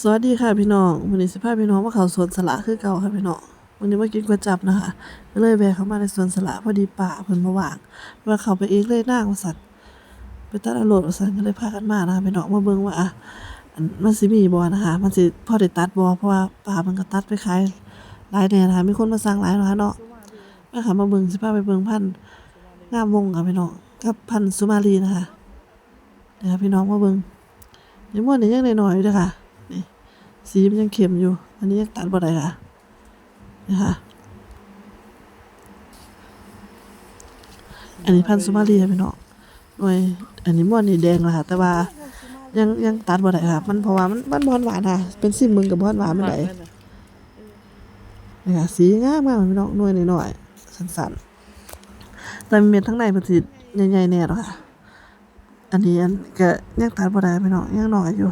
สวัสดีค่ะพี่น้องวันนี้สิพาพี่น้องมาเขาสวนสละคือเก่าค่ะพี่น้องวันนี้มากินก๋วยจับนะคะก็เลยแวะเข้ามาในสวนสละพอดีป่าเพิ่นมาว่างว่าเข้าไปเองเลยนางว่าซั่นไปตัดอโลดว่าซั่นก็เลยพากันมานะคะพี่น้องมาเบิ่งว่าอะมันสิมีบ่นะคะ มันสิพอได้ตัดบ่เพราะว่าป่ามันก็ตัดไปขายหลายแน่นะคะมีคนมาสั่งหลายนะคะเนาะมาค่ะมาเบิ่งสิพาไปเบิ่งพันธุ์งามวงค่ะพี่น้องกับพันธุ์สุมาลีนะคะนะคะพี่น้องมาเบิ่งยังม่วนนี่ยังน้อยๆเด้อค่ะ สีมันยังเข็มอยู่ อันนี้ยังตัดบ่ได้ค่ะนะคะอันนี้พันธุ์สุมาลีค่ะพี่น้องหน่วยอันนี้ม่วนนี่แดงแล้วค่ะ แต่ว่ายังยังตัดบ่ได้ค่ะ มันเพราะว่ามันมันบ่หวานค่ะ เป็นซิมมึงกับบ่หวานมันได้นี่ค่ะสีงามมากพี่น้องหน่วยน้อยๆสั้นๆ แต่เม็ดทั้งในมันสิใหญ่ๆแน่แล้วค่ะ อันนี้อันก็ยังตัดบ่ได้พี่น้องยังน้อยอยู่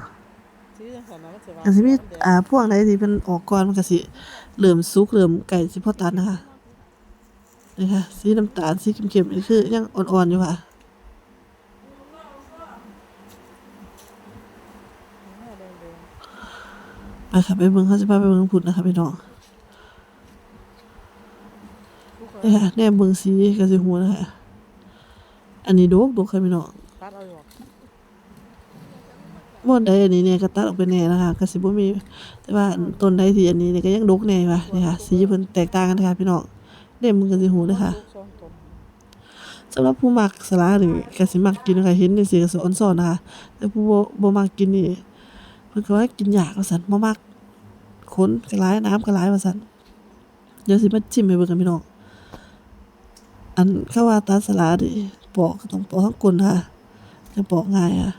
อันสิมีอ่าพวกใดที่เพิ่นออกก่อนมันก็สิเริ่มสุกเริ่มใกล้สิพอตัดนะคะนี่ค่ะสีน้ำตาลสีเข้มๆนี่คือยังอ่อนๆอยู่ค่ะไปค่ะไปเบิ่งเขาสิพาไปเบิ่งพุ่นนะคะพี่น้องนี่ค่ะแนมเบิ่งสีก็สิฮู้นะคะอันนี้ดกดกค่ะพี่น้อง ตัดใดอันนี้เนี่ยก็ตัดออกไปแน่นะคะก็สิบ่มี แต่ว่าต้นใดที่อันนี้เนี่ยก็ยังดกแน่ว่ะนี่ค่ะสีเพิ่นแตกต่างกันนะคะพี่น้องเด้มึงก็สิฮู้เด้อค่ะสำหรับผู้มักสละนี่ก็สิมักกินนะคะเห็นจังซี่ก็สิอ่อนซ้อนนะคะแต่ผู้บ่บ่มักกินนี่เพิ่นก็ว่ากินยากว่าซั่นบ่มักขนก็หลายน้ำก็หลายว่าซั่นเดี๋ยวสิมาชิมให้เบิ่งกันพี่น้องอันเขาว่าตาสละนี่ปอกก็ต้องปอกทั้งก้นค่ะจะปอกง่ายค่ะ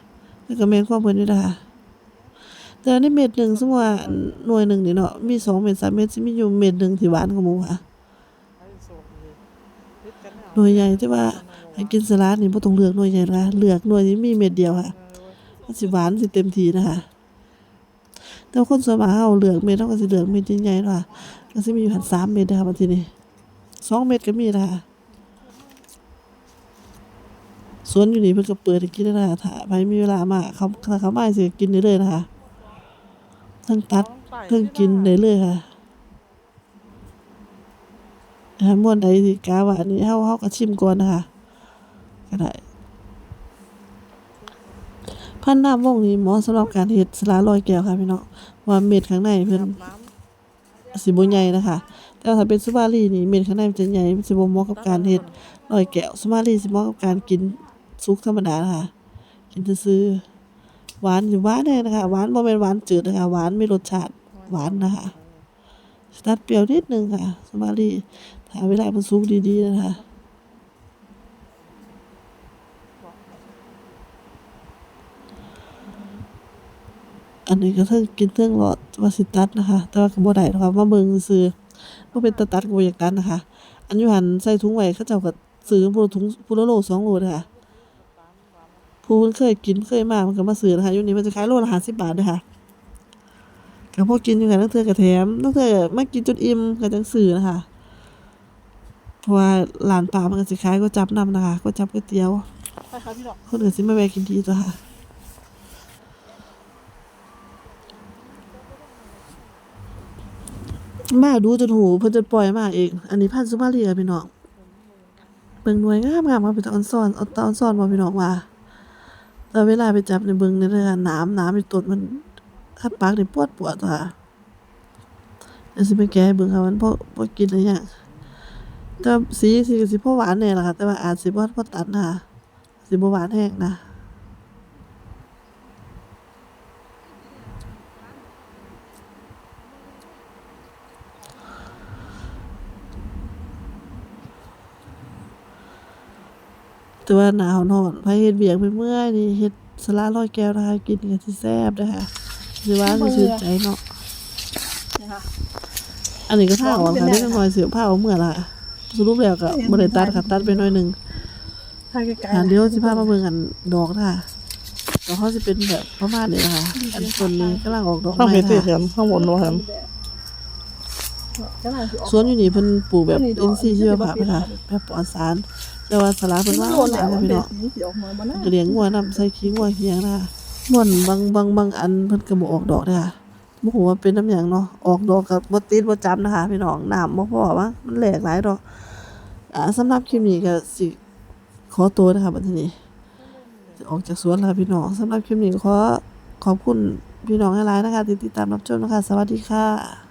แล้วก็แม่นความเพิ่นนี่นะคะแต่ในเม็ดหนึ่งสมมติว่าหน่วยหนึ่งนี่เนาะมีสองเม็ดสามเม็ดสิมีอยู่เม็ดหนึ่งที่หวานกว่าหมูค่ะหน่วยใหญ่ที่ว่าให้กินสลัดนี่บ่ต้องเลือกหน่วยใหญ่นะเลือกหน่วยที่มีเม็ดเดียวค่ะสิหวานสิเต็มทีนะคะแต่คนส่วนมากเฮาเลือกเม็ดเฮาก็สิเลือกเม็ดใหญ่ๆเนาะค่ะก็สิมีอยู่หันสามเม็ดนะคะบัดทีนี้สองเม็ดก็มีนะคะส วนอยู่นี่เพิ่นก็เปิดให้กินได้นะคะถ้าใครมีเวลามาเขาถ้าเขามาสิกินได้เลยนะคะทั้งตัดเพิ่งกินได้เลยค่ะอ่าม่วนใดที่กาว่าอันนี้เฮาเฮาก็ชิมก่อนนะคะก็ได้พันธุ์น้ำวงนี้เหมาะสำหรับการเฮ็ดสลาลอยแก้วค่ะพี่น้องว่าเม็ดข้างในเพิ่นน้ำสิบ่ใหญ่นะคะแต่ว่าถ้าเป็นสุมาลีนี่เม็ดข้างในมันจะใหญ่มันสิบ่เหมาะกับการเฮ็ดลอยแก้วสุมาลีสิเหมาะกับการกิน สุกธรรมดานะคะกินซื่อหวานอยู่หวานแน่นะคะหวานบ่แม่นหวานจืดนะคะหวานไมีรสชาติหวานนะคะตัดเปรี้ยวนิดนึงค่ะ สมารีถ้าเวลามันสุกดีๆนะคะอันนี้ก็เทิงกินเทิงหลอดวาสิตัดนะคะ แต่ว่าก็บ่ได้นะคะมาเบิงซื่อบ่เป็นตาตัดก็บ่อยากตัดนะคะ อันยู่หันใส่ถุงไว้เขาเจ้าก็ซื้อผู้ลถุงผู้ละโลสองโลนะคะ ผู้เพิ่นเคยกินเคยมามันก็มาซื้อนะคะยู่นี่มันจะขายโลละ50บาทเด้อค่ะก็พอกินอยู่กันตั้งเทือก็แถมตั้งเทื่อมากินจนอิ่มก็จังซื้อนะคะเพราะว่าร้านปลามันก็สิขายก๋วยจั๊บนำนะคะก๋วยจั๊บก๋วยเตี๋ยวครับพี่ดอกคนอื่นสิมาแวะกินทีตัวค่ะมาดูจนหูเพิ่นจนปล่อยมาเอง อันนี้พันสุมาลีค่ะพี่น้องเบิ่งหน่วยงามงามมาเป็นตอนซ่อนเอาตอนซ่อนมาพี่น้องว่า แต่เวลาไปจับในเบิงในเรื่องน้ำน้ำในตดมันคัดปากนี่ปวดปวดค่ะเดี๋ยวสิไปแก้เบิงค่ะมันพอพอกินอะไรอย่างแต่สีสีก็สิพอหวานเนี่ยแหละค่ะ แต่ว่าอาจสิบ่บ่ตัดนะคะสีบ่หวานแห้งนะ แต่ว่าหนาวนอนไปเฮ็ดเวียกไปเมื่อยนี่เฮ็ดสลาร้อยแก้วนะคะกินก็สิแซ่บนะคะสิหวานสิชื่นใจเนาะนะคะอันนี้ก็ท่าอ่อนค่ะนี่ก็น้อยเสือผ้าเอาเมื่อล่ะสรุปแล้วก็บ่ได้ตัดค่ะตัดไปหน่อยหนึงให้ไกลอ่าเดี๋ยวสิพามาเบิ่งกันดอกนะคะดอกเขาสิเป็นแบบประมาณนี้นะคะอันต้นนี้กำลังออกดอกข้างใหเพม่ชรสิค่ะเห็นข้างบนว่าเห็นสวนอยู่นี่เพิ่นปลูกแบบอินทรีย์ชีวภาพนะคะแบบปลอดสาร แต่ว่าสลาเพิ่นว่าหลายค่ะพี่น้องก็เลี้ยงงัวนำใส่ขี้งัวขี้หยังนะคะม่วนบางบางบางอันเพิ่นก็บ่ออกดอกเด้อค่ะบ่ฮู้ว่าเป็นน้ำหยังเนาะออกดอกก็บ่ติดบ่จำนะคะพี่น้องน้ำบ่พอวะมันแหลกหลายดอกอ่าสำหรับคลิปนี้ก็สิขอตัวนะคะบัดทีนี้จะออกจากสวนแล้วค่ะพี่น้องสำหรับคลิปนี้ก็ขอขอบคุณพี่น้องหลายๆนะคะที่ติดตามรับชมนะคะ สวัสดีค่ะ